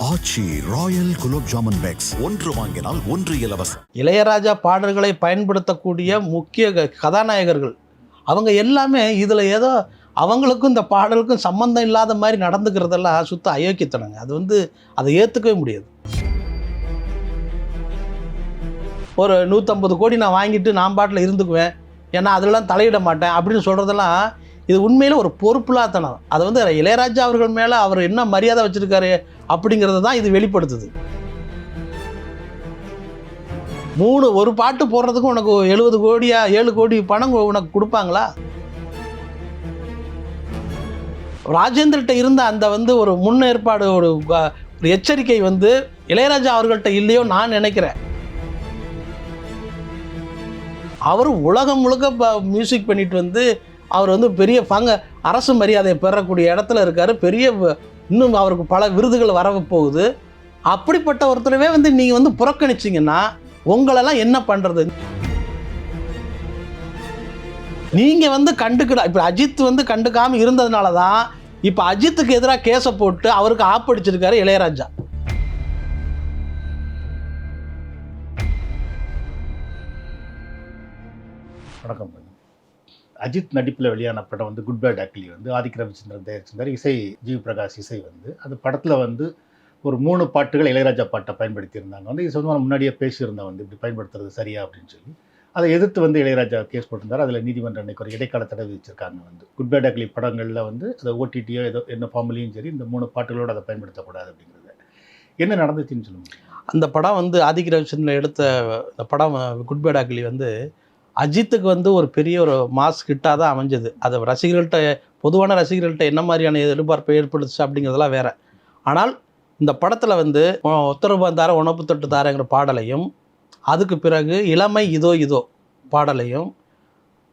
Aachi royal gulab jamun packs. ஒன்று வாங்கினால் ஒன்று இலவசம். இளையராஜா பாடல்களை பயன்படுத்தக்கூடிய முக்கிய க- கதாநாயகர்கள். அவங்க எல்லாமே இதில் ஏதோ அவங்களுக்கும் இந்த பாடலுக்கும் சம்மந்தம் இல்லாத மாதிரி நடந்துக்கிறதெல்லாம் சுத்த அயோக்கியத்தனங்க. அது வந்து அதை ஏற்றுக்கவே முடியாது. ஒரு நூற்றம்பது கோடி நான் வாங்கிட்டு நான் பாட்டில் இருந்துக்குவேன். ஏன்னா அதெல்லாம் தலையிட மாட்டேன் அப்படின்னு சொல்கிறதெல்லாம் இது உண்மையில் ஒரு பொறுப்புலாத்தனம். அது வந்து இளையராஜா அவர்கள் மேலே அவர் என்ன மரியாதை வச்சுருக்காரு அப்படிங்கிறத தான் இது வெளிப்படுத்துது. மூணு ஒரு பாட்டு போடுறதுக்கு உனக்கு எழுபது கோடியா ஏழு கோடி பணம் உனக்கு கொடுப்பாங்களா? ராஜேந்திரகிட்ட இருந்த அந்த வந்து ஒரு முன்னேற்பாடு ஒரு ஒரு எச்சரிக்கை வந்து இளையராஜா அவர்கள்ட்ட இல்லையோ நான் நினைக்கிறேன். அவர் உலகம் முழுக்க மியூசிக் பண்ணிட்டு வந்து அவர் வந்து பெரிய பங்க அரசு மரியாதையை பெறக்கூடிய இடத்துல இருக்கார். பெரிய இன்னும் அவருக்கு பல விருதுகள் வர போகுது அப்படிப்பட்ட ஒருத்தரவே வந்து நீங்கள் வந்து புறக்கணிச்சிங்கன்னா உங்களெல்லாம் என்ன பண்ணுறது நீங்கள் வந்து கண்டுக்கிட இப்போ அஜித் வந்து கண்டுக்காமல் இருந்ததுனால தான் இப்போ அஜித்துக்கு எதிராக கேஸை போட்டு அவருக்கு ஆப்படிச்சிருக்காரு இளையராஜா. வணக்கம். அஜித் நடிப்பில் வெளியான படம் வந்து குட் பேட் அக்லி வந்து ஆதிக் ரவிச்சந்திரன் தயாரிச்சிருந்தார் இசை ஜீவ் பிரகாஷ் இசை வந்து. அந்த படத்தில் வந்து ஒரு மூணு பாட்டுகள் இளையராஜா பாட்டை பயன்படுத்தியிருந்தாங்க. வந்து இது சொந்தமாக முன்னாடியே பேசியிருந்தோம் வந்து இப்படி பயன்படுத்துறது சரியா அப்படின்னு சொல்லி. அதை எதிர்த்து வந்து இளையராஜா கேஸ் போட்டிருந்தார். அதில் நீதிமன்றம் அன்னைக்கு ஒரு இடைக்கால தடை விதிச்சிருக்காங்க வந்து. குட் பேட் அக்லி படங்களில் வந்து அதை ஓடிடியோ ஏதோ என்ன ஃபார்ம்லேயும் சரி இந்த மூணு பாட்டுகளோடு அதை பயன்படுத்தக்கூடாது அப்படிங்கிறது. என்ன நடந்துச்சுன்னு சொல்லுங்கள் அந்த படம் வந்து ஆதிக் ரவிச்சந்திரன் எடுத்த இந்த படம் குட் பேட் அக்லி வந்து அஜித்துக்கு வந்து ஒரு பெரிய ஒரு மாஸ் ஹிட்டாக தான் அமைஞ்சது. அது ரசிகர்கள்ட்ட பொதுவான ரசிகர்கள்ட்ட என்ன மாதிரியான எதிர்பார்ப்பை ஏற்படுத்துச்சு அப்படிங்கிறதெல்லாம் வேற. ஆனால் இந்த படத்தில் வந்து உத்தரவு வந்தார உணவு தொட்டு தாரங்கிற பாடலையும் அதுக்கு பிறகு இளமை இதோ இதோ பாடலையும்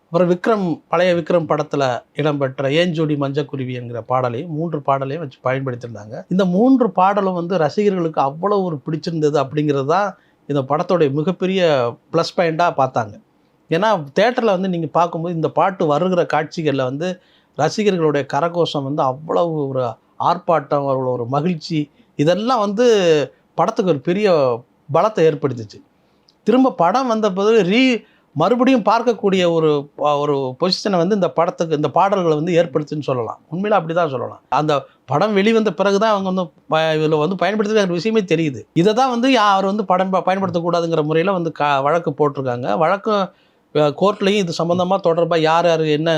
அப்புறம் விக்ரம் பழைய விக்ரம் படத்தில் இடம்பெற்ற ஏஞ்சோடி மஞ்சக்குருவி என்கிற பாடலையும் மூன்று பாடலையும் வச்சு பயன்படுத்தியிருந்தாங்க. இந்த மூன்று பாடலும் வந்து ரசிகர்களுக்கு அவ்வளோ ஒரு பிடிச்சிருந்தது அப்படிங்கிறது தான் இந்த படத்தோடைய மிகப்பெரிய ப்ளஸ் பாயிண்ட்டாக பார்த்தாங்க. ஏன்னா தேட்டரில் வந்து நீங்கள் பார்க்கும்போது இந்த பாட்டு வருகிற காட்சிகளில் வந்து ரசிகர்களுடைய கரகோஷம் வந்து அவ்வளவு ஒரு ஆர்ப்பாட்டம் அவ்வளோ ஒரு மகிழ்ச்சி. இதெல்லாம் வந்து படத்துக்கு ஒரு பெரிய பலத்தை ஏற்படுத்துச்சு. திரும்ப படம் வந்த பிறகு ரீ மறுபடியும் பார்க்கக்கூடிய ஒரு ஒரு பொசிஷனை வந்து இந்த படத்துக்கு இந்த பாடல்களை வந்து ஏற்படுத்துன்னு சொல்லலாம். உண்மையில் அப்படி தான் சொல்லலாம். அந்த படம் வெளிவந்த பிறகு தான் அவங்க வந்து இதில் வந்து பயன்படுத்துகிற விஷயமே தெரியுது. இதை தான் வந்து அவர் வந்து படம் ப- பயன்படுத்தக்கூடாதுங்கிற முறையில் வந்து க வழக்கு போட்டிருக்காங்க. வழக்கம் கோர்ட்லேயும் இது சம்மந்தமாக தொடர்பாக யார் யார் என்ன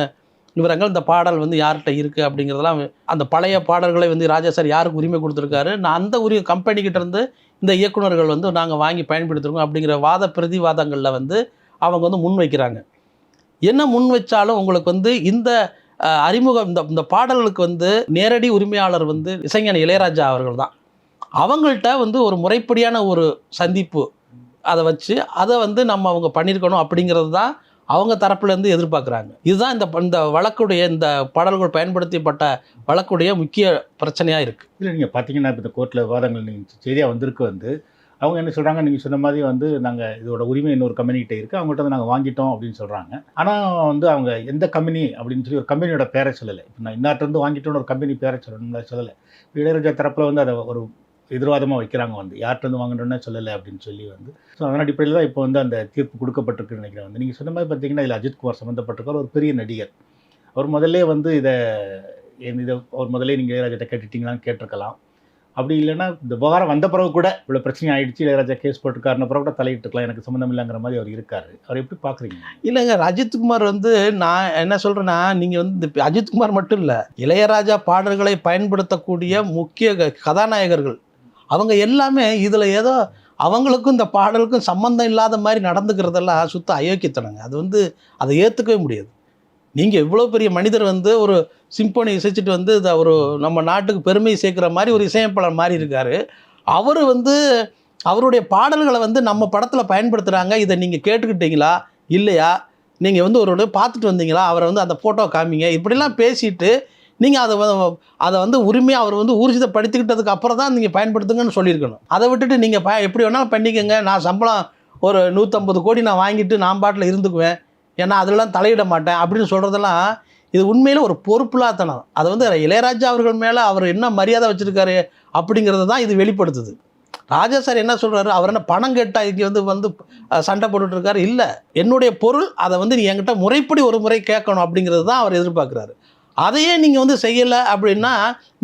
விவரங்கள் இந்த பாடல் வந்து யார்கிட்ட இருக்குது அப்படிங்கிறதெல்லாம் அந்த பழைய பாடல்களை வந்து ராஜா சார் யாருக்கு உரிமை கொடுத்துருக்காரு? நான் அந்த உரிய கம்பெனிக்கிட்டேருந்து இந்த இயக்குனர்கள் வந்து நாங்கள் வாங்கி பயன்படுத்திருக்கோம் அப்படிங்கிற வாத பிரதிவாதங்களில் வந்து அவங்க வந்து முன் வைக்கிறாங்க. என்ன முன் வச்சாலும் உங்களுக்கு வந்து இந்த அறிமுகம் இந்த இந்த பாடல்களுக்கு வந்து நேரடி உரிமையாளர் வந்து இசைஞானி இளையராஜா அவர்கள் தான். அவங்கள்ட்ட வந்து ஒரு முறைப்படியான ஒரு சந்திப்பு அதை வச்சு அதை வந்து நம்ம அவங்க பண்ணியிருக்கணும் அப்படிங்கிறது தான் அவங்க தரப்புலேருந்து எதிர்பார்க்குறாங்க. இதுதான் இந்த இந்த வழக்குடைய இந்த பாடல்கள் பயன்படுத்தப்பட்ட வழக்குடைய முக்கிய பிரச்சனையாக இருக்குது இல்லை நீங்கள் பார்த்தீங்கன்னா இப்போ இந்த கோர்ட்டில் விவாதங்கள் நீங்கள் செய்தியாக வந்திருக்கு வந்து அவங்க என்ன சொல்கிறாங்க நீங்கள் சொன்ன மாதிரி வந்து நாங்கள் இதோட உரிமை இன்னொரு கம்பெனிகிட்ட இருக்குது அவங்ககிட்ட வந்து நாங்கள் வாங்கிட்டோம் அப்படின்னு சொல்கிறாங்க ஆனால் வந்து அவங்க எந்த கம்பெனி அப்படின்னு சொல்லி ஒரு கம்பெனியோட பேரை சொல்லலை. இப்போ நான் இன்னாட்டிருந்து வாங்கிட்டோன்னு ஒரு கம்பெனி பேரை சொல்லணும்னு சொல்லலை. இளையராஜா தரப்பில் வந்து அதை ஒரு எதிர்வாதமாக வைக்கிறாங்க வந்து. யார்கிட்ட வாங்கணும்னு சொல்லலை அப்படின்னு சொல்லி வந்து. ஸோ அதன் அடிப்படையில் தான் இப்போ வந்து அந்த தீர்ப்பு கொடுக்கப்பட்டிருக்குன்னு நினைக்கிறேன் வந்து. நீங்கள் சொன்ன மாதிரி பார்த்தீங்கன்னா இதில் அஜித்குமார் சம்மந்தப்பட்டிருக்கார் ஒரு பெரிய நடிகர். அவர் முதல்ல வந்து இதை என் இதை அவர் முதல்ல நீங்கள் இளையராஜாட்ட கேட்டுட்டீங்களான்னு கேட்டிருக்கலாம். அப்படி இல்லைன்னா இந்த விவகாரம் வந்த பிறகு கூட இவ்வளோ பிரச்சனை ஆயிடுச்சு இளையராஜா கேஸ் போட்டுருக்காருன பிறகு கூட தலையிட்டுருக்கலாம் எனக்கு சம்மந்தம் இல்லைங்கிற மாதிரி அவர் இருக்கார். அவர் எப்படி பார்க்குறீங்க? இல்லைங்க அஜித்குமார் வந்து நான் என்ன சொல்கிறேன்னா நீங்கள் வந்து இந்த அஜித்குமார் மட்டும் இல்லை இளையராஜா பாடல்களை பயன்படுத்தக்கூடிய முக்கிய க- கதாநாயகர்கள். அவங்க எல்லாமே இதில் ஏதோ அவங்களுக்கும் இந்த பாடலுக்கும் சம்மந்தம் இல்லாத மாதிரி நடந்துக்கிறதெல்லாம் சுத்த அயோக்கியத்தனங்க. அது வந்து அதை ஏற்றுக்கவே முடியாது. நீங்கள் இவ்வளோ பெரிய மனிதர் வந்து ஒரு சிம்பொனி இசைச்சிட்டு வந்து இதை ஒரு நம்ம நாட்டுக்கு பெருமை சேர்க்குற மாதிரி ஒரு இசையமைப்பாளர் மாதிரி இருக்கார். அவர் வந்து அவருடைய பாடல்களை வந்து நம்ம படத்தில் பயன்படுத்துகிறாங்க இதை நீங்கள் கேட்டுக்கிட்டீங்களா? இல்லையா? நீங்கள் வந்து ஒரு பார்த்துட்டு வந்தீங்களா? அவரை வந்து அந்த ஃபோட்டோ காமிங்க. இப்படிலாம் பேசிட்டு நீங்கள் அதை வ- அதை வந்து உரிமையாக அவர் வந்து ஊர்ஜிதப்படுத்திக்கிட்டதுக்கு அப்புறம் தான் நீங்கள் பயன்படுத்துங்கன்னு சொல்லியிருக்கணும். அதை விட்டுட்டு நீங்கள் ப எப்படி வேணாலும் பண்ணிக்கோங்க. நான் சம்பளம் ஒரு நூற்றம்பது கோடி நான் வாங்கிட்டு நான் பாட்டில் இருந்துக்குவேன். ஏன்னா அதெல்லாம் தலையிட மாட்டேன் அப்படின்னு சொல்கிறதெல்லாம் இது உண்மையில் ஒரு பொறுப்புலாத்தனம். அதை வந்து இளையராஜா அவர்கள் மேலே அவர் என்ன மரியாதை வச்சுருக்காரு அப்படிங்கிறத தான் இது வெளிப்படுத்துது. ராஜா சார் என்ன சொல்கிறாரு அவர் என்ன பணம் கேட்டால் இங்கே வந்து வந்து சண்டை போட்டுட்ருக்காரு இல்லை. என்னுடைய பொருள் அதை வந்து நீ என்கிட்ட முறைப்படி ஒரு முறை கேட்கணும் அப்படிங்கிறது தான் அவர் எதிர்பார்க்குறாரு. அதையே நீங்கள் வந்து செய்யலை அப்படின்னா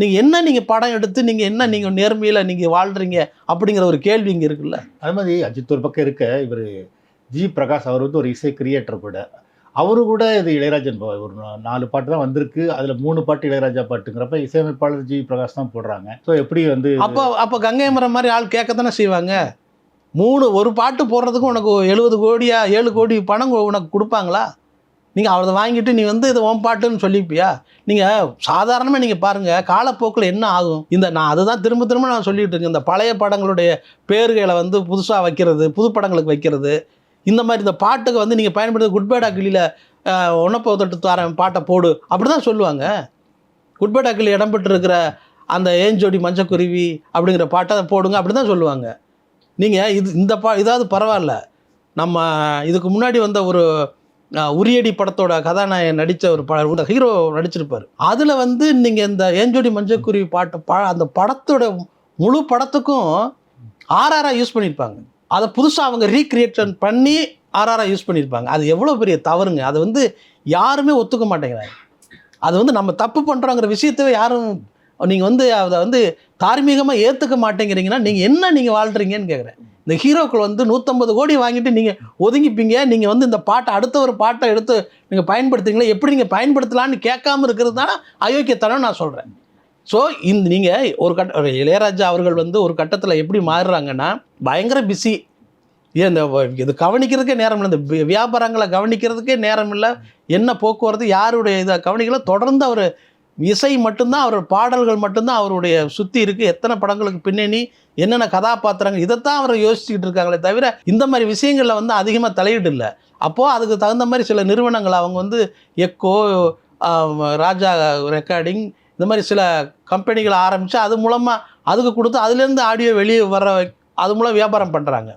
நீங்கள் என்ன நீங்கள் படம் எடுத்து நீங்கள் என்ன நீங்கள் நேர்மையில் நீங்கள் வாழ்கிறீங்க அப்படிங்கிற ஒரு கேள்வி இங்கே இருக்குல்ல? அது மாதிரி அஜித் ஒரு பக்கம் இருக்க இவர் ஜி பிரகாஷ் அவர் வந்து ஒரு இசை கிரியேட்டர் கூட. அவரு கூட இது இளையராஜன் ஒரு நாலு பாட்டு தான் வந்திருக்கு. அதுல மூணு பாட்டு இளையராஜா பாட்டுங்கிறப்ப இசையமைப்பாளர் ஜி பிரகாஷ் தான் போடுறாங்க. ஸோ எப்படி வந்து அப்போ அப்போ கங்கை மரம் மாதிரி ஆள் கேட்கத்தானே செய்வாங்க? மூணு ஒரு பாட்டு போடுறதுக்கு உனக்கு எழுபது கோடியா ஏழு கோடி பணம் உனக்கு கொடுப்பாங்களா? நீங்கள் அவரை வாங்கிட்டு நீ வந்து இது உன் பாட்டுன்னு சொல்லிப்பியா? நீங்கள் சாதாரணமாக நீங்கள் பாருங்கள் காலப்போக்கில் என்ன ஆகும்? இந்த நான் அதுதான் திரும்ப திரும்ப நான் சொல்லிட்டு இருக்கேன். இந்த பழைய படங்களுடைய பேர்களை வந்து புதுசாக வைக்கிறது புது படங்களுக்கு வைக்கிறது. இந்த மாதிரி இந்த பாட்டுக்கு வந்து நீங்கள் பயன்படுத்த குட்பேடா கிளியில் ஒன்னப்போ தொட்டு பாட்டை போடு. அப்படி தான் சொல்லுவாங்க. குட்பேடா கிளி இடம்பெற்று இருக்கிற அந்த ஏஞ்சோடி மஞ்சக்குருவி அப்படிங்கிற பாட்டை போடுங்க அப்படி தான் சொல்லுவாங்க. நீங்கள் இது இந்த பா இதாவது பரவாயில்ல. நம்ம இதுக்கு முன்னாடி வந்த ஒரு உரியடி படத்தோட கதாநாயகன் நடித்த ஒரு பட ஹீரோ நடிச்சிருப்பார். அதில் வந்து நீங்கள் இந்த ஏஞ்சோடி மஞ்சக்குருவி பாட்டு பா அந்த படத்தோட முழு படத்துக்கும் ஆர்ஆராக யூஸ் பண்ணியிருப்பாங்க அதை புதுசாக அவங்க ரீக்ரியேஷன் பண்ணி ஆர்ஆராக யூஸ் பண்ணியிருப்பாங்க அது எவ்வளோ பெரிய தவறுங்க. அதை வந்து யாருமே ஒத்துக்க மாட்டேங்கிறாங்க. அது வந்து நம்ம தப்பு பண்ணுறோங்கிற விஷயத்தவே யாரும் நீங்கள் வந்து அதை வந்து தார்மீகமாக ஏற்றுக்க மாட்டேங்கிறீங்கன்னா நீங்கள் என்ன நீங்கள் வாழ்கிறீங்கன்னு கேட்குறேன் இந்த ஹீரோக்கள் வந்து நூற்றம்பது கோடி வாங்கிட்டு நீங்கள் ஒதுங்கிப்பீங்க. நீங்கள் வந்து இந்த பாட்டை அடுத்த ஒரு பாட்டை எடுத்து நீங்கள் பயன்படுத்துறீங்களா? எப்படி நீங்கள் பயன்படுத்தலான்னு கேட்காம இருக்கிறது தானே அயோக்கியத்தனம் நான் சொல்கிறேன் ஸோ இந்த நீங்கள் ஒரு கட்ட ஒரு இளையராஜா அவர்கள் வந்து ஒரு கட்டத்தில் எப்படி மாறுறாங்கன்னா பயங்கர பிஸி ஏன் இந்த இது கவனிக்கிறதுக்கே நேரம் இல்லை. இந்த வியாபாரங்களை கவனிக்கிறதுக்கே நேரம் இல்லை. என்ன போக்குவரத்து யாருடைய இதை கவனிக்கல? தொடர்ந்து அவர் இசை மட்டும்தான் அவர் பாடல்கள் மட்டும்தான் அவருடைய சுற்றி இருக்குது எத்தனை படங்களுக்கு பின்னணி என்னென்ன கதாபாத்திரங்கள் இதைத்தான் அவர் யோசிச்சுக்கிட்டு இருக்காங்களே தவிர இந்த மாதிரி விஷயங்களில் வந்து அதிகமாக தலையீடு இல்லை. அப்போது அதுக்கு தகுந்த மாதிரி சில நிறுவனங்கள் அவங்க வந்து எக்கோ ராஜா ரெக்கார்டிங் இந்த மாதிரி சில கம்பெனிகளை ஆரம்பித்து அது மூலமாக அதுக்கு கொடுத்து அதுலேருந்து ஆடியோ வெளியே வர வை- அது மூலம் வியாபாரம் பண்ணுறாங்க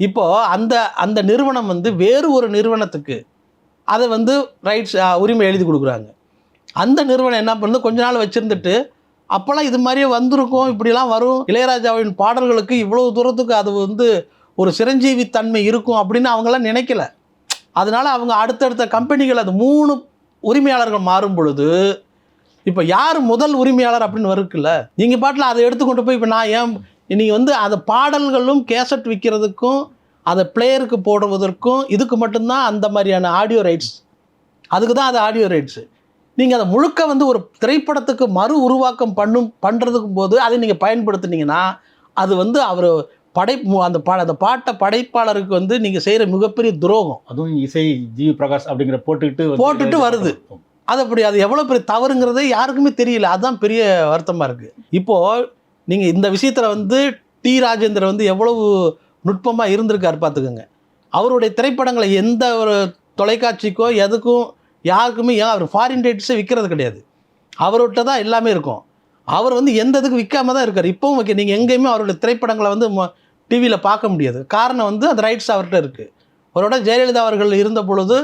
இப்போது அந்த அந்த நிறுவனம் வந்து வேறு ஒரு நிறுவனத்துக்கு அதை வந்து ரைட்ஸ் உரிமை எழுதி கொடுக்குறாங்க. அந்த நிறுவனம் என்ன பண்ணுது? கொஞ்ச நாள் வச்சுருந்துட்டு அப்போல்லாம் இது மாதிரியே வந்திருக்கும் இப்படிலாம் வரும். இளையராஜாவின் பாடல்களுக்கு இவ்வளோ தூரத்துக்கு அது வந்து ஒரு சிரஞ்சீவி தன்மை இருக்கும் அப்படின்னு அவங்களாம் நினைக்கல. அதனால் அவங்க அடுத்தடுத்த கம்பெனிகள் அது மூணு உரிமையாளர்கள் மாறும் பொழுது இப்போ யார் முதல் உரிமையாளர் அப்படின்னு வருக்குல்ல? நீங்கள் பாட்டில் அதை எடுத்துக்கொண்டு போய் இப்போ நான் ஏன் நீங்கள் வந்து அந்த பாடல்களும் கேசட் விற்கிறதுக்கும் அதை பிளேயருக்கு போடுவதற்கும் இதுக்கு மட்டும்தான் அந்த மாதிரியான ஆடியோ ரைட்ஸ். அதுக்கு தான் அது ஆடியோ ரைட்ஸு. நீங்கள் அதை முழுக்க வந்து ஒரு திரைப்படத்துக்கு மறு உருவாக்கம் பண்ணும் பண்ணுறதுக்கு போது அதை நீங்கள் பயன்படுத்துனீங்கன்னா அது வந்து அவர் படை அந்த பா அந்த பாட்டை படைப்பாளருக்கு வந்து நீங்கள் செய்கிற மிகப்பெரிய துரோகம். அதுவும் இசை ஜி பிரகாஷ் அப்படிங்கிற போட்டுக்கிட்டு போட்டுட்டு வருது. அது அப்படி அது எவ்வளோ பெரிய தவறுங்கிறதே யாருக்குமே தெரியல. அதுதான் பெரிய வருத்தமாக இருக்குது இப்போது நீங்கள் இந்த விஷயத்தில் வந்து டி ராஜேந்தர் வந்து எவ்வளவு நுட்பமாக இருந்திருக்காரு பார்த்துக்கோங்க அவருடைய திரைப்படங்களை எந்த ஒரு தொலைக்காட்சிக்கோ எதுக்கும் யாருக்குமே ஏன் அவர் ஃபாரின் ரைட்ஸே விற்கிறது கிடையாது. அவர்கிட்ட தான் எல்லாமே இருக்கும். அவர் வந்து எந்த இதுக்கு விற்காம தான் இருக்கார். இப்போவும் வைக்க நீங்கள் எங்கேயுமே அவருடைய திரைப்படங்களை வந்து டிவியில் பார்க்க முடியாது. காரணம் வந்து அந்த ரைட்ஸ் அவர்கிட்ட இருக்குது அவரோட ஜெயலலிதா அவர்கள் இருந்த பொழுது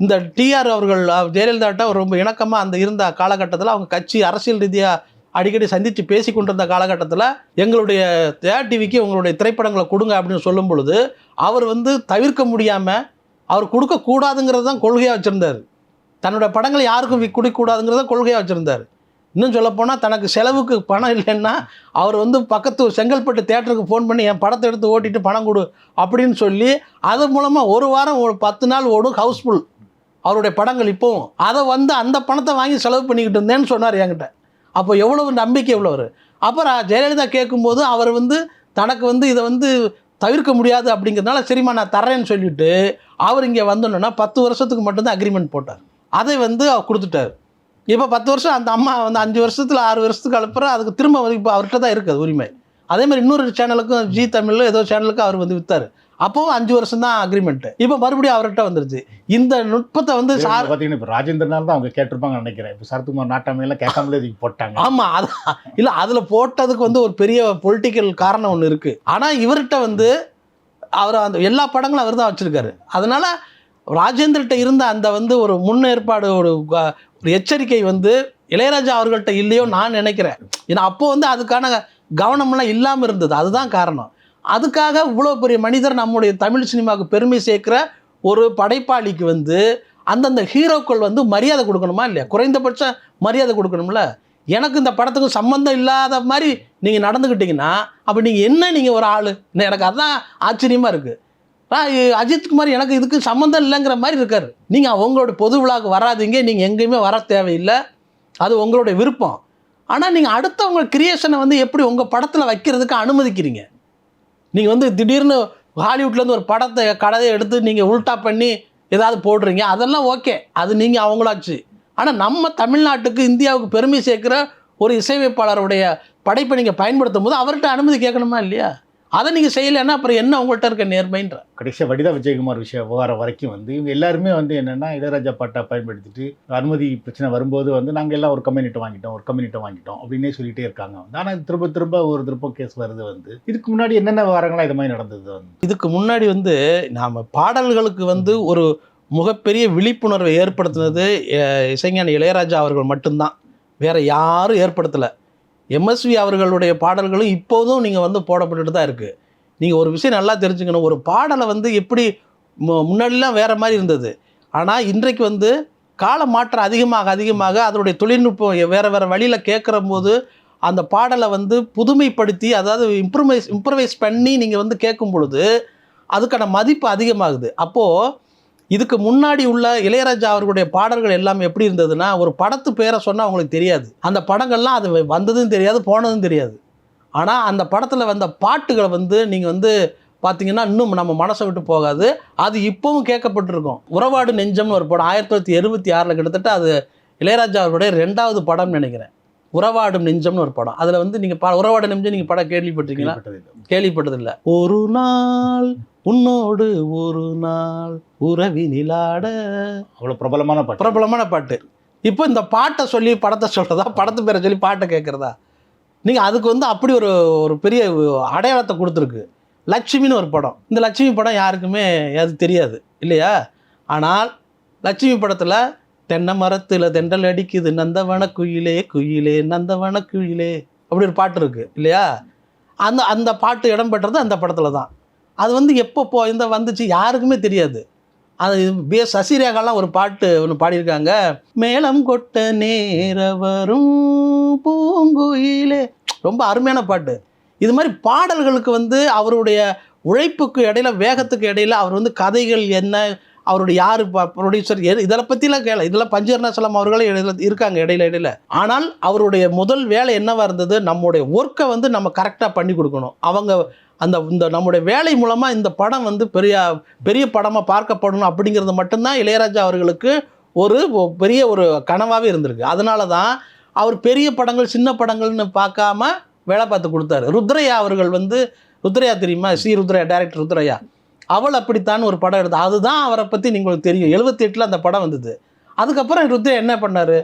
இந்த டிஆர் அவர்கள் ஜெயலலிதாட்ட ரொம்ப இணக்கமாக அந்த இருந்த காலகட்டத்தில் அவங்க கட்சி அரசியல் ரீதியாக அடிக்கடி சந்தித்து பேசி கொண்டிருந்த காலகட்டத்தில் எங்களுடைய தேர் டிவிக்கு உங்களுடைய திரைப்படங்களை கொடுங்க அப்படின்னு சொல்லும் பொழுது அவர் வந்து தவிர்க்க முடியாமல் அவர் கொடுக்கக்கூடாதுங்கிறது தான் கொள்கையாக வச்சுருந்தார். தன்னோட படங்களை யாருக்கும் வி- கொடுக்கக்கூடாதுங்கிறத கொள்கையாக வச்சுருந்தார். இன்னும் சொல்லப்போனால் தனக்கு செலவுக்கு பணம் இல்லைன்னா அவர் வந்து பக்கத்து செங்கல்பட்டு தேட்டருக்கு ஃபோன் பண்ணி என் படத்தை எடுத்து ஓட்டிட்டு பணம் கொடு அப்படின்னு சொல்லி அது மூலமாக ஒரு வாரம் ஒரு பத்து நாள் ஓடும் ஹவுஸ்ஃபுல். அவருடைய படங்கள் இப்போவும். அதை வந்து அந்த பணத்தை வாங்கி செலவு பண்ணிக்கிட்டு இருந்தேன்னு சொன்னார் என்கிட்ட. அப்போ எவ்வளவு நம்பிக்கை எவ்வளவு அப்புறம் ஜெயலலிதா கேட்கும்போது அவர் வந்து தனக்கு வந்து இதை வந்து தவிர்க்க முடியாது அப்படிங்கிறதுனால சரிம்மா நான் தர்றேன்னு சொல்லிட்டு அவர் இங்கே வந்தோன்னா பத்து வருஷத்துக்கு மட்டும்தான் அக்ரிமெண்ட் போட்டார். அதை வந்து அவர் கொடுத்துட்டார். இப்போ பத்து வருஷம் அந்த அம்மா வந்து அஞ்சு வருஷத்தில் ஆறு வருஷத்துக்கு அனுப்புற அதுக்கு திரும்ப வந்து இப்போ அவர்கிட்ட தான் இருக்குது உரிமை. அதே மாதிரி இன்னொரு சேனலுக்கும் ஜி தமிழில் ஏதோ சேனலுக்கு அவர் வந்து விற்றாரு அப்போவும் அஞ்சு வருஷம் தான் அக்ரிமெண்ட்டு இப்போ மறுபடியும் அவர்கிட்ட வந்துருச்சு. இந்த நுட்பத்தை வந்து சார் பார்த்தீங்கன்னா இப்போ ராஜேந்திரனால தான் அவங்க கேட்டிருப்பாங்கன்னு நினைக்கிறேன். இப்போ சரத்குமார் நாட்டாமையெல்லாம் கேட்காமலே இதுக்கு போட்டாங்க. ஆமாம் அதான் இல்லை அதில் போட்டதுக்கு வந்து ஒரு பெரிய பொலிட்டிக்கல் காரணம் ஒன்று இருக்குது ஆனால் இவர்கிட்ட வந்து அவர் அந்த எல்லா படங்களும் அவர் தான் வச்சுருக்காரு. அதனால் ராஜேந்திரகிட்ட இருந்த அந்த வந்து ஒரு முன்னேற்பாடு ஒரு ஒரு எச்சரிக்கை வந்து இளையராஜா அவர்கள்ட்ட இல்லையோ நான் நினைக்கிறேன். ஏன்னா அப்போ வந்து அதுக்கான கவனம்லாம் இல்லாமல் இருந்தது. அதுதான் காரணம். அதுக்காக இவ்வளோ பெரிய மனிதர் நம்முடைய தமிழ் சினிமாவுக்கு பெருமை சேர்க்கிற ஒரு படைப்பாளிக்கு வந்து அந்தந்த ஹீரோக்கள் வந்து மரியாதை கொடுக்கணுமா இல்லையா? குறைந்தபட்சம் மரியாதை கொடுக்கணும்ல. எனக்கு இந்த படத்துக்கு சம்மந்தம் இல்லாத மாதிரி நீங்கள் நடந்துக்கிட்டீங்கன்னா அப்போ நீங்கள் என்ன நீங்கள் ஒரு ஆள்? எனக்கு அதுதான் ஆச்சரியமாக இருக்குது அஜித் அஜித்குமார் எனக்கு இதுக்கு சம்மந்தம் இல்லைங்கிற மாதிரி இருக்கார். நீங்கள் உங்களோட பொது விழாவுக்கு வராதீங்க நீங்கள் எங்கேயுமே வர தேவையில்லை. அது உங்களுடைய விருப்பம். ஆனால் நீங்கள் அடுத்தவங்க கிரியேஷனை வந்து எப்படி உங்கள் படத்தில் வைக்கிறதுக்கு அனுமதிக்கிறீங்க? நீங்கள் வந்து திடீர்னு ஹாலிவுட்லேருந்து ஒரு படத்தை கடையை எடுத்து நீங்கள் உல்டா பண்ணி ஏதாவது போடுறீங்க அதெல்லாம் ஓகே. அது நீங்கள் அவங்களாச்சு. ஆனால் நம்ம தமிழ்நாட்டுக்கு இந்தியாவுக்கு பெருமை சேர்க்குற ஒரு இசையமைப்பாளருடைய படைப்பை நீங்கள் பயன்படுத்தும் போது அவர்கிட்ட அனுமதி கேட்கணுமா இல்லையா? அதை நீங்கள் செய்யலைன்னா அப்புறம் என்ன உங்கள்கிட்ட இருக்க நேர்மைன்ற? கடைசியாக வடிதா விஜயகுமார் விஷயம் விவகாரம் வரைக்கும் வந்து இவங்க எல்லாருமே வந்து என்னென்னா இளையராஜா பாட்டை பயன்படுத்திட்டு அனுமதி பிரச்சனை வரும்போது வந்து நாங்கள் எல்லாம் ஒரு கம்யூனிட்டி வாங்கிட்டோம் ஒரு கம்யூனிட்டி வாங்கிட்டோம் அப்படின்னே சொல்லிட்டே இருக்காங்க. வந்து ஆனால் திரும்ப திரும்ப ஒரு திரும்ப கேஸ் வருது வந்து இதுக்கு முன்னாடி என்னென்ன விவகாரங்களாம் இது மாதிரி நடந்தது வந்து? இதுக்கு முன்னாடி வந்து நாம் பாடல்களுக்கு வந்து ஒரு முகப்பெரிய விழிப்புணர்வை ஏற்படுத்தினது இசைஞானி இளையராஜா அவர்கள் மட்டும்தான். வேற யாரும் ஏற்படுத்தலை. எம்எஸ்வி அவர்களுடைய பாடல்களும் இப்போதும் நீங்கள் வந்து போடப்பட்டுட்டு தான் இருக்குது நீங்கள் ஒரு விஷயம் நல்லா தெரிஞ்சுக்கணும். ஒரு பாடலை வந்து எப்படி மு- முன்னாடிலாம் வேறு மாதிரி இருந்தது. ஆனால் இன்றைக்கு வந்து கால மாற்றம் அதிகமாக அதிகமாக அதனுடைய தொழில்நுட்பம் வேறு வேறு வழியில் கேட்குற போது அந்த பாடலை வந்து புதுமைப்படுத்தி அதாவது இம்ப்ரூவைஸ் இம்ப்ரவைஸ் பண்ணி நீங்கள் வந்து கேட்கும் பொழுது அதுக்கான மதிப்பு அதிகமாகுது. அப்போது இதுக்கு முன்னாடி உள்ள இளையராஜா அவர்களுடைய பாடல்கள் எல்லாமே எப்படி இருந்ததுன்னா ஒரு படத்து பேரை சொன்னால் அவங்களுக்கு தெரியாது. அந்த படங்கள்லாம் அது வந்ததும் தெரியாது போனதும் தெரியாது. ஆனால் அந்த படத்தில் வந்த பாட்டுகளை வந்து நீங்கள் வந்து பார்த்தீங்கன்னா இன்னும் நம்ம மனசை விட்டு போகாது. அது இப்போவும் கேட்கப்பட்டிருக்கும். உறவாடு நெஞ்சம்னு ஒரு படம் ஆயிரத்தி தொள்ளாயிரத்தி எழுபத்தி ஆறில் கிட்டத்தட்ட அது இளையராஜா அவருடைய ரெண்டாவது படம்னு நினைக்கிறேன். உறவாடும் நெஞ்சம்னு ஒரு படம். அதில் வந்து நீங்கள் பா உறவாடு நெஞ்சம் நீங்கள் படம் கேள்விப்பட்டிருக்கீங்களா. கேள்விப்பட்டதில்ல. ஒரு நாள் உன்னோடு ஒரு நாள் உறவினிலாட. அவ்வளோ பிரபலமான பாட்டு. பிரபலமான பாட்டு. இப்போ இந்த பாட்டை சொல்லி படத்தை சொல்கிறதா படத்து பேரை சொல்லி பாட்டை கேட்குறதா நீங்கள் அதுக்கு வந்து அப்படி ஒரு ஒரு பெரிய அடையாளத்தை கொடுத்துருக்கு. லட்சுமின்னு ஒரு படம். இந்த லட்சுமி படம் யாருக்குமே அது தெரியாது இல்லையா? ஆனால் லட்சுமி படத்தில் தென்னை மரத்தில் தென்றல் அடிக்குது நந்தவன குயிலே குயிலே நந்தவன குயிலே அப்படி ஒரு பாட்டு இருக்குது இல்லையா? அந்த அந்த பாட்டு இடம் பெற்றது அந்த படத்தில் தான் அது வந்து எப்போ போ இந்த வந்துச்சு யாருக்குமே தெரியாது. அது பி எஸ் சசிரேகாலாம் ஒரு பாட்டு ஒன்று பாடியிருக்காங்க. மேளம் கொட்ட நேர வரும் பூங்குயிலே ரொம்ப அருமையான பாட்டு. இது மாதிரி பாடல்களுக்கு வந்து அவருடைய உழைப்புக்கு இடையில வேகத்துக்கு இடையில அவர் வந்து கதைகள் என்ன அவருடைய யார் ப்ரொடியூசர் இதெல்லாம் பற்றிலாம் கேள. இதெல்லாம் பஞ்சர்ணாசலம் அவர்களே இடையில இருக்காங்க இடையில இடையில. ஆனால் அவருடைய முதல் வேலை என்னவாக இருந்தது? நம்முடைய ஒர்க்கை வந்து நம்ம கரெக்டாக பண்ணி கொடுக்கணும். அவங்க அந்த இந்த நம்முடைய வேலை மூலமாக இந்த படம் வந்து பெரிய பெரிய படமாக பார்க்கப்படணும் அப்படிங்கிறது மட்டும்தான் இளையராஜா அவர்களுக்கு ஒரு பெரிய ஒரு கனவாகவே இருந்திருக்கு. அதனால தான் அவர் பெரிய படங்கள் சின்ன படங்கள்னு பார்க்காம வேலை பார்த்து கொடுத்தாரு. ருத்ரையா அவர்கள் வந்து ருத்ரையா தெரியுமா? சி. ருத்ரையா டைரக்டர் ருத்ரையா. அவள் அப்படித்தான் ஒரு படம் எடுத்தா. அதுதான் அவரை பற்றி உங்களுக்கு தெரியும். எழுபத்தி எட்டில் அந்த படம் வந்தது. அதுக்கப்புறம் ருத்ரையா என்ன பண்ணார்?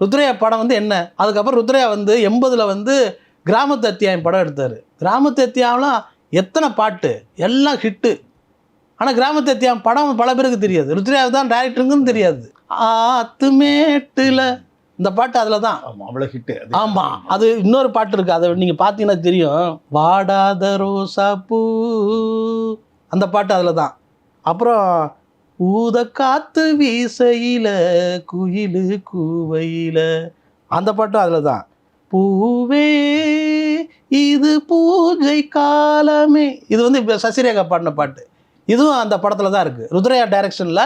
ருத்ரையா படம் வந்து என்ன? அதுக்கப்புறம் ருத்ரையா வந்து எண்பதில் வந்து கிராமத்து அத்தியாயம் படம் எடுத்தார். கிராமத்து அத்தியாயம்லாம் எத்தனை பாட்டு? எல்லாம் ஹிட்டு ஆனால் கிராமத்து அத்தியாயம் படம் பல பேருக்கு தெரியாது. ருத்ரையாவுக்கு தான் டைரக்டருக்கும் தெரியாது. ஆத்துமேட்டில் இந்த பாட்டு அதில் தான் அவ்வளோ ஹிட்டு ஆமாம் அது இன்னொரு பாட்டு இருக்குது அதை நீங்கள் பார்த்தீங்கன்னா தெரியும். வாடாத ரோசா பூ. அந்த பாட்டு அதில் தான் அப்புறம் ஊத காத்து வீசையில குயிலு கூவையில அந்த பாட்டும் அதில் தான் பூவே இது பூஜை காலமே இது வந்து இப்போ சசிரேகா பாடின பாட்டு. இதுவும் அந்த படத்தில் தான் இருக்குது ருத்ரையா டைரக்ஷனில்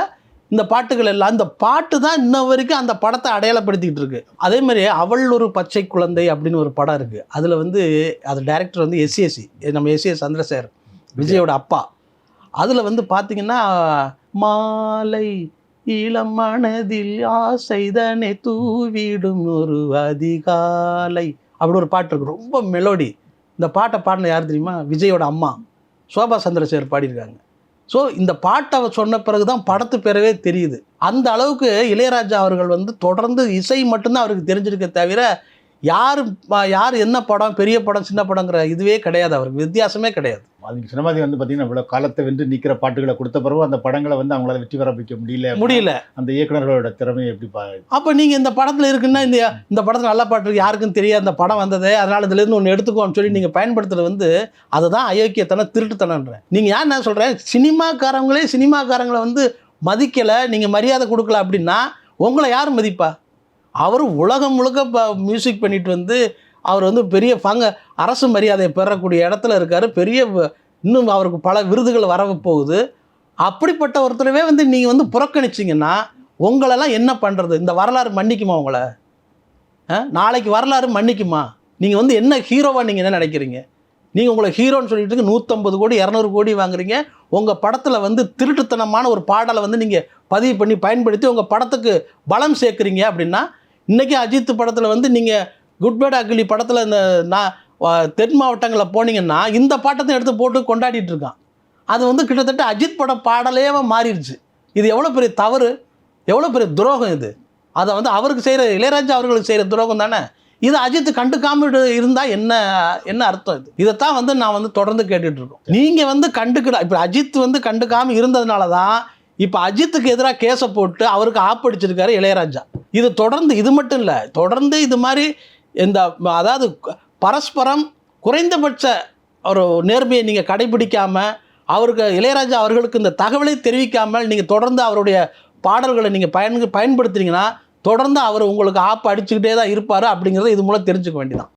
இந்த பாட்டுகள் எல்லாம் இந்த பாட்டு தான் இன்ன வரைக்கும் அந்த படத்தை அடையாளப்படுத்திக்கிட்டு இருக்கு. அதே மாதிரி அவள் ஒரு பச்சை குழந்தை அப்படின்னு ஒரு படம் இருக்குது அதில் வந்து அது டைரக்டர் வந்து எஸ்சிஎஸ்சி நம்ம எஸ்சிஎஸ் சந்திரசேகர் விஜயோட அப்பா. அதில் வந்து பார்த்தீங்கன்னா மாலை இளம் மனதில் ஆசைதனை தூவிடும் ஒரு அதிகாலை. அப்படி ஒரு பாட்டு இருக்கு. ரொம்ப மெலோடி இந்த பாட்டை பாடின யார் தெரியுமா? விஜயோட அம்மா. சோபா சந்திரசேகர் பாடியிருக்காங்க. ஸோ இந்த பாட்டை அவர் சொன்ன பிறகு தான் படத்து பேரவே தெரியுது. அந்த அளவுக்கு இளையராஜா அவர்கள் வந்து தொடர்ந்து இசை மட்டும்தான் அவருக்கு தெரிஞ்சிருக்க தவிர யார் யார் என்ன படம் பெரிய படம் சின்ன படங்கிற இதுவே கிடையாது அவருக்கு. வித்தியாசமே கிடையாது. அது நீங்க சொன்ன மாதிரி வந்து பார்த்தீங்கன்னா இவ்வளோ காலத்தை வென்று நிற்கிற பாட்டுகளை கொடுத்த பிறகு அந்த படங்களை வந்து அவங்களால வெற்றி பெற வைக்க முடியல முடியல. அந்த இயக்குனர்களோட திறமையை எப்படி பா அப்போ நீங்கள் இந்த படத்தில் இருக்குன்னா இந்த இந்த படத்தில் நல்ல பாட்டு யாருக்கும் தெரியாது அந்த படம் வந்ததே அதனால் இதுலேருந்து ஒன்று எடுத்துக்கோன்னு சொல்லி நீங்கள் பயன்படுத்துறது வந்து அதுதான் அயோக்கியத்தனம் திருட்டுத்தனன்றேன் நீங்கள் ஏன் நான் சொல்கிறேன் சினிமாக்காரங்களே சினிமாக்காரங்களை வந்து மதிக்கலை நீங்கள் மரியாதை கொடுக்கல அப்படின்னா உங்களை யார் மதிப்பா? அவர் உலகம் முழுக்க இப்போ மியூசிக் பண்ணிட்டு வந்து அவர் வந்து பெரிய பங்க அரசு மரியாதையை பெறக்கூடிய இடத்துல இருக்கார். பெரிய இன்னும் அவருக்கு பல விருதுகள் வர போகுது. அப்படிப்பட்ட ஒருத்தரவே வந்து நீங்கள் வந்து புறக்கணிச்சிங்கன்னா உங்களெல்லாம் என்ன பண்ணுறது இந்த வரலாறு மன்னிக்குமா உங்களை? நாளைக்கு வரலாறு மன்னிக்குமா? நீங்கள் வந்து என்ன ஹீரோவாக நீங்கள் என்ன நினைக்கிறீங்க? நீங்கள் உங்களை ஹீரோன்னு சொல்லிட்டு நூற்றம்பது கோடி இரநூறு கோடி வாங்குறீங்க. உங்கள் படத்தில் வந்து திருட்டுத்தனமான ஒரு பாடலை வந்து நீங்கள் பதிவு பண்ணி பயன்படுத்தி உங்கள் படத்துக்கு பலம் சேர்க்குறீங்க அப்படின்னா இன்றைக்கி அஜித் படத்தில் வந்து நீங்கள் குட் பேட் அக்லி படத்தில் இந்த நான் தென் மாவட்டங்களில் போனீங்கன்னா இந்த பாட்டத்தை எடுத்து போட்டு கொண்டாடிட்டு இருக்கான். அது வந்து கிட்டத்தட்ட அஜித் பட பாடலே மாறிடுச்சு. இது எவ்வளோ பெரிய தவறு? எவ்வளோ பெரிய துரோகம் இது? அதை வந்து அவருக்கு செய்கிற இளையராஜா அவர்களுக்கு செய்கிற துரோகம் தானே? இது அஜித் கண்டுக்காம இருந்தால் என்ன என்ன அர்த்தம் இது? இதைத்தான் வந்து நான் வந்து தொடர்ந்து கேட்டுட்ருக்கோம் நீங்கள் வந்து கண்டுக்கிட இப்போ அஜித் வந்து கண்டுக்காமல் இருந்ததுனால தான் இப்போ அஜித்துக்கு எதிராக கேஸை போட்டு அவருக்கு ஆப்படிச்சிருக்காரு இளையராஜா. இது தொடர்ந்து இது மட்டும் இல்லை தொடர்ந்து இது மாதிரி இந்த அதாவது பரஸ்பரம் குறைந்தபட்ச ஒரு நேர்மையை நீங்கள் கடைபிடிக்காமல் அவருக்கு இளையராஜா அவர்களுக்கு இந்த தகவலை தெரிவிக்காமல் நீங்கள் தொடர்ந்து அவருடைய பாடல்களை நீங்கள் பயன் பயன்படுத்துறீங்கன்னா தொடர்ந்து அவர் உங்களுக்கு ஆப்பு அடிச்சுக்கிட்டே தான் இருப்பார் அப்படிங்கிறத இது மூலம் தெரிஞ்சுக்க வேண்டியதான்